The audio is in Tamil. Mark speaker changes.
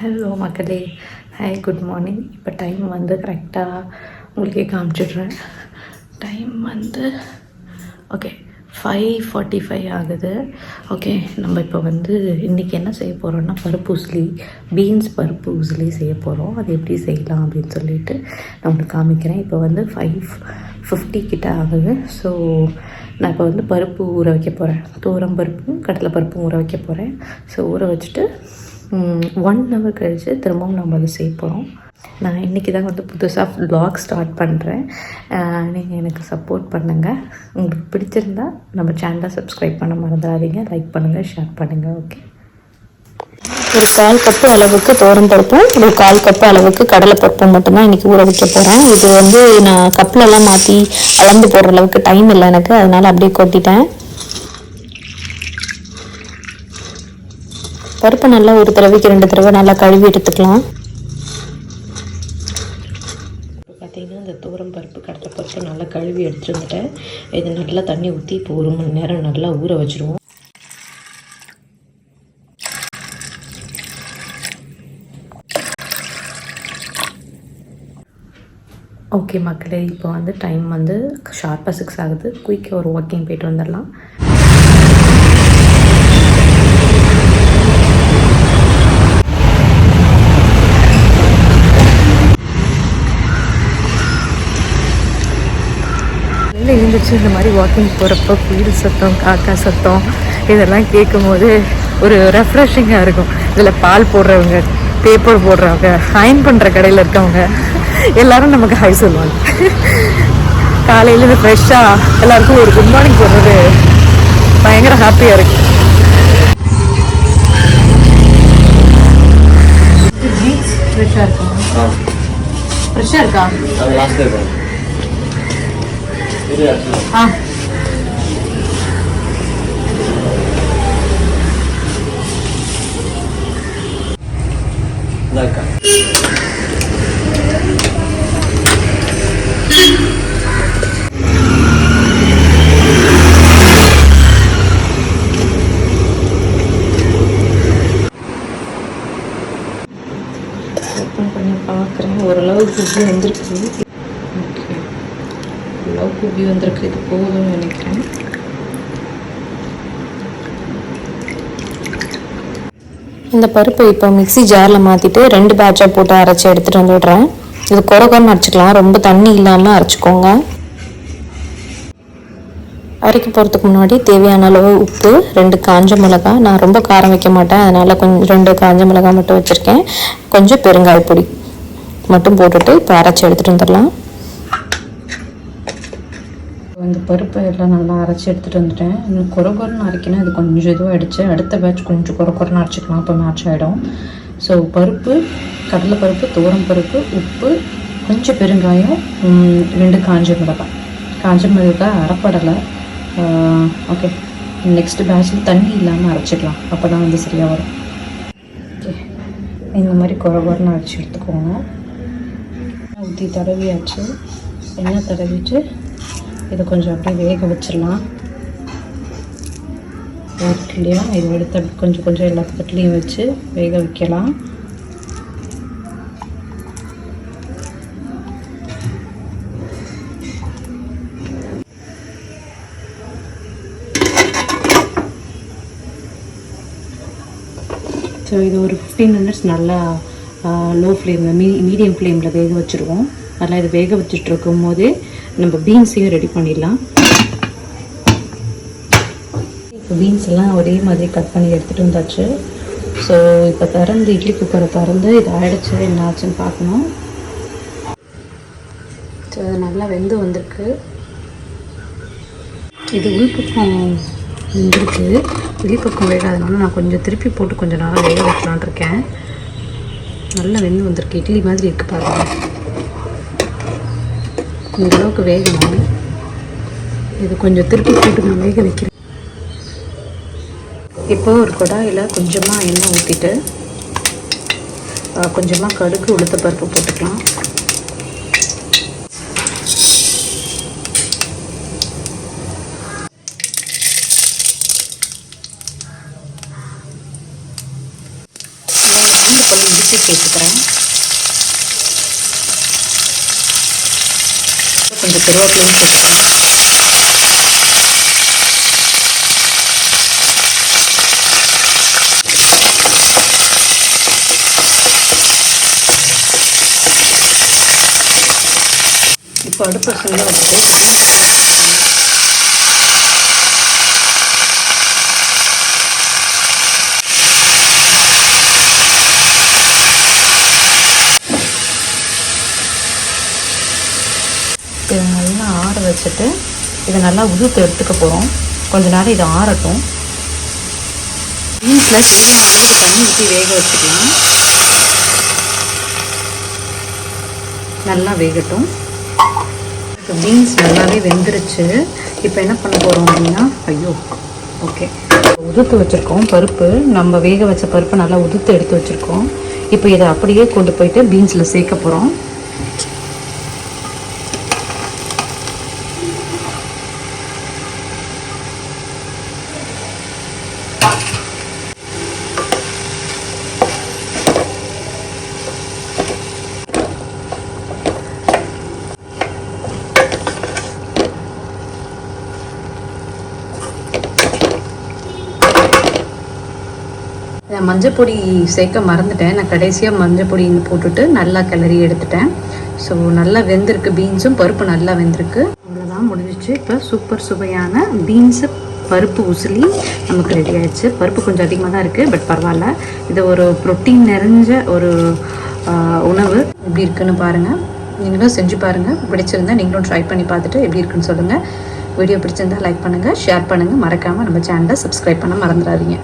Speaker 1: ஹலோ மக்களே. ஹாய் குட் மார்னிங் இப்போ டைம் வந்து கரெக்டாக உங்களுக்கே காமிச்சிடுறேன். டைம் வந்து ஓகே ஃபைவ் ஃபார்ட்டி ஃபைவ் ஆகுது. ஓகே நம்ம இப்போ வந்து இன்றைக்கி என்ன செய்ய போகிறோம்னா பருப்பு உசிலி பீன்ஸ் பருப்பு உசிலி செய்ய போகிறோம் அது எப்படி செய்யலாம் அப்படின்னு சொல்லிட்டு நான் உங்களுக்கு காமிக்கிறேன். இப்போ வந்து ஃபைவ் ஃபிஃப்டி கிட்ட ஆகுது. ஸோ நான் இப்போ வந்து பருப்பு ஊற வைக்க போகிறேன் தூரம் பருப்பும் கடலை பருப்பும் ஊற வைக்க போகிறேன் ஸோ ஊற வச்சுட்டு ஒன் ஹவர் கழித்து திரும்பவும் நம்ம அதை செய்ய போகிறோம் நான் இன்றைக்கி தான் வந்து புதுசாக ப்ளாக் ஸ்டார்ட் பண்ணுறேன் நீங்கள் எனக்கு சப்போர்ட் பண்ணுங்கள் உங்களுக்கு பிடிச்சிருந்தா நம்ம சேனலை சப்ஸ்கிரைப் பண்ண மறந்துடாதீங்க. லைக் பண்ணுங்கள் ஷேர் பண்ணுங்கள் ஓகே
Speaker 2: ஒரு கால் கப்பு அளவுக்கு தோரம் பருப்பும் ஒரு கால் கப்பு அளவுக்கு கடலை பருப்பும் மட்டும்தான் இன்றைக்கி ஊற வைக்க போகிறேன் இது வந்து நான் கப்பிலெல்லாம் மாற்றி அளந்து போடுற அளவுக்கு டைம் இல்லை எனக்கு. அதனால் அப்படியே கொட்டிட்டேன். பருப்பு நல்லா ஒரு தடவைக்கு ரெண்டு தடவை நல்லா கழுவி எடுத்துக்கலாம்.
Speaker 1: இப்போ பார்த்தீங்கன்னா இந்த தூரம் பருப்பு கடலை பருப்பு நல்லா கழுவி எடுத்துருந்துட்டேன். இது நல்லா தண்ணி ஊற்றி இப்போ ஒரு மணி நேரம் நல்லா ஊற வச்சுருவோம். ஓகே மக்களே இப்போ வந்து டைம் வந்து ஷார்ப்பாக சிக்ஸ் ஆகுது. குயிக்காக ஒரு வாக்கிங் போயிட்டு வந்துடலாம். எழுந்திரிச்சு இந்த மாதிரி வாக்கிங் போகிறப்ப குயில் சத்தம் காக்கா சத்தம் இதெல்லாம் கேட்கும்போது ஒரு ரெஃப்ரெஷிங்காக இருக்கும். இதில் பால் போடுறவங்க பேப்பர் போடுறவங்க ஹைன் பண்ணுற கடையில் இருக்கவங்க எல்லாரும் நமக்கு ஹாய் சொல்லுவாங்க. காலையிலேருந்து ஃப்ரெஷ்ஷாக எல்லாருக்கும் ஒரு குட் மார்னிங் போடுறது பயங்கர ஹாப்பியாக இருக்கு? ஃப்ரெஷ்ஷாக இருக்கா? ஃப்ரெஷ்ஷாக இருக்கா ஆ. பண்ணி ஓரளவுக்கு உப்பி வந்திருக்கு. ஓரளவுக்கு வந்திருக்கு. இது போதும்னு நினைக்கிறேன்.
Speaker 2: இந்த பருப்பை இப்போ மிக்ஸி ஜாரில் மாற்றிட்டு ரெண்டு பேட்சாக போட்டு அரைச்சி எடுத்துகிட்டு வந்துடுறேன். இது குறகுறன்னு அரைச்சிக்கலாம். ரொம்ப தண்ணி இல்லாமல் அரைச்சிக்கோங்க. அரைக்க போகிறதுக்கு முன்னாடி தேவையான அளவு உப்பு ரெண்டு காஞ்ச மிளகா. நான் ரொம்ப காரம் வைக்க மாட்டேன். அதனால் கொஞ்சம் ரெண்டு காஞ்ச மிளகா மட்டும் வச்சுருக்கேன். கொஞ்சம் பெருங்காய பொடி மட்டும் போட்டுட்டு இப்போ அரைச்சி எடுத்துகிட்டு வந்துடலாம்.
Speaker 1: இந்த பருப்பை எல்லாம் நல்லா அரைச்சி எடுத்துகிட்டு வந்துட்டேன். இன்னும் குறை குறைன்னு அரைக்கணும். இது கொஞ்சம் இதுவாக அடிச்சு அடுத்த பேட்ச் கொஞ்சம் குறை குறைன்னு அரைச்சிக்கலாம். அப்போ மேட்ச் ஆகிடும் ஸோ பருப்பு கடலை பருப்பு துவரம் பருப்பு உப்பு கொஞ்சம் பெருங்காயம் ரெண்டு காஞ்ச மிளகாய். காஞ்ச மிளகாய் அரைப்படலை. ஓகே நெக்ஸ்ட் பேட்சில் தண்ணி இல்லாமல் அரைச்சிக்கலாம் அப்போ தான் வந்து சரியாக வரும். ஓகே இந்த மாதிரி குறை குறைன்னு அரைச்சி எடுத்துக்கோங்க. ஊற்றி தடவியாச்சு. எண்ணெய் தடவிட்டு இதை கொஞ்சம் அப்படியே வேக வச்சிடலாம். இல்லையா? இது எடுத்து அப்படி கொஞ்சம் கொஞ்சம் எல்லா தட்டுலையும் வச்சு வேக வைக்கலாம். ஸோ இது ஒரு ஃபிஃப்டீன் மினிட்ஸ் நல்லா லோ ஃப்ளேமில் மீ மீடியம் ஃப்ளேமில் வேக வச்சுருவோம். நல்லா இது வேக வச்சுட்டு இருக்கும் போதே நம்ம பீன்ஸையும் ரெடி பண்ணிடலாம். இப்போ பீன்ஸ் எல்லாம் ஒரே மாதிரி கட் பண்ணி எடுத்துகிட்டு வந்தாச்சு. ஸோ இப்போ திறந்து இட்லி குக்கரை திறந்து இது ஆயிடுச்சு. என்ன ஆச்சுன்னு பார்க்கணும். ஸோ இது நல்லா வெந்து வந்திருக்கு. இது உள்பக்கம் வெந்திருக்கு. வெளிப்பக்கம் வேகாதனால நான் கொஞ்சம் திருப்பி போட்டு கொஞ்சம் நேரம் வேக வைக்கலான்னு இருக்கேன். நல்லா வெந்து வந்திருக்கு. இட்லி மாதிரி இருக்குது பாருங்கள் இந்த அளவுக்கு வேகணும் இது கொஞ்சம் திருப்பி போட்டு நான் வேக வைக்கிறேன். இப்போ ஒரு குடாயில் கொஞ்சமாக எண்ணெய் ஊற்றிட்டு கொஞ்சமாக கடுகு உளுத்த பருப்பு போட்டுக்கலாம். கொஞ்சம் இடித்து சேர்த்துக்கிறேன் கொஞ்சம் கருவேப்பிலையும் சேர்த்துக்கலாம் இப்போ அடுப்பு சிம்ல வச்சுட்டு இதை நல்லா வச்சுட்டு இதை நல்லா உதுத்து எடுத்துக்க போகிறோம் கொஞ்ச நேரம் இது ஆறட்டும். பீன்ஸில் தேவையான அளவு தண்ணி ஊற்றி வேக வச்சுக்கலாம். நல்லா வேகட்டும். இப்போ பீன்ஸ் நல்லாவே வெந்துருச்சு. இப்போ என்ன பண்ண போகிறோம் அப்படின்னா ஐயோ ஓகே உதுத்து வச்சுருக்கோம் பருப்பு. நம்ம வேக வச்ச பருப்பு நல்லா உதுத்து எடுத்து வச்சுருக்கோம். இப்போ இதை அப்படியே கொண்டு போயிட்டு பீன்ஸில் சேர்க்க போகிறோம் நான் மஞ்சள் பொடி சேர்க்க மறந்துட்டேன். நான் கடைசியாக மஞ்சள் பொடி போட்டுட்டு நல்லா கிளறி எடுத்துட்டேன். ஸோ நல்லா வெந்திருக்கு. பீன்ஸும் பருப்பு நல்லா வெந்திருக்கு. அவ்வளோதான் முடிஞ்சிச்சு. இப்போ சூப்பர் சுவையான பீன்ஸு பருப்பு உசிலி நமக்கு ரெடி ஆயிடுச்சு. பருப்பு கொஞ்சம் அதிகமாக தான் இருக்குது பட் பரவாயில்ல. இது ஒரு ப்ரோட்டீன் நிறைஞ்ச ஒரு உணவு. எப்படி இருக்குன்னு பாருங்கள் நீங்களும் செஞ்சு பாருங்கள் பிடிச்சிருந்தா நீங்களும் ட்ரை பண்ணி பார்த்துட்டு எப்படி இருக்குன்னு சொல்லுங்கள் வீடியோ பிடிச்சிருந்தா லைக் பண்ணுங்கள் ஷேர் பண்ணுங்கள் மறக்காமல் நம்ம சேனலை சப்ஸ்கிரைப் பண்ண மறந்துடாதீங்க.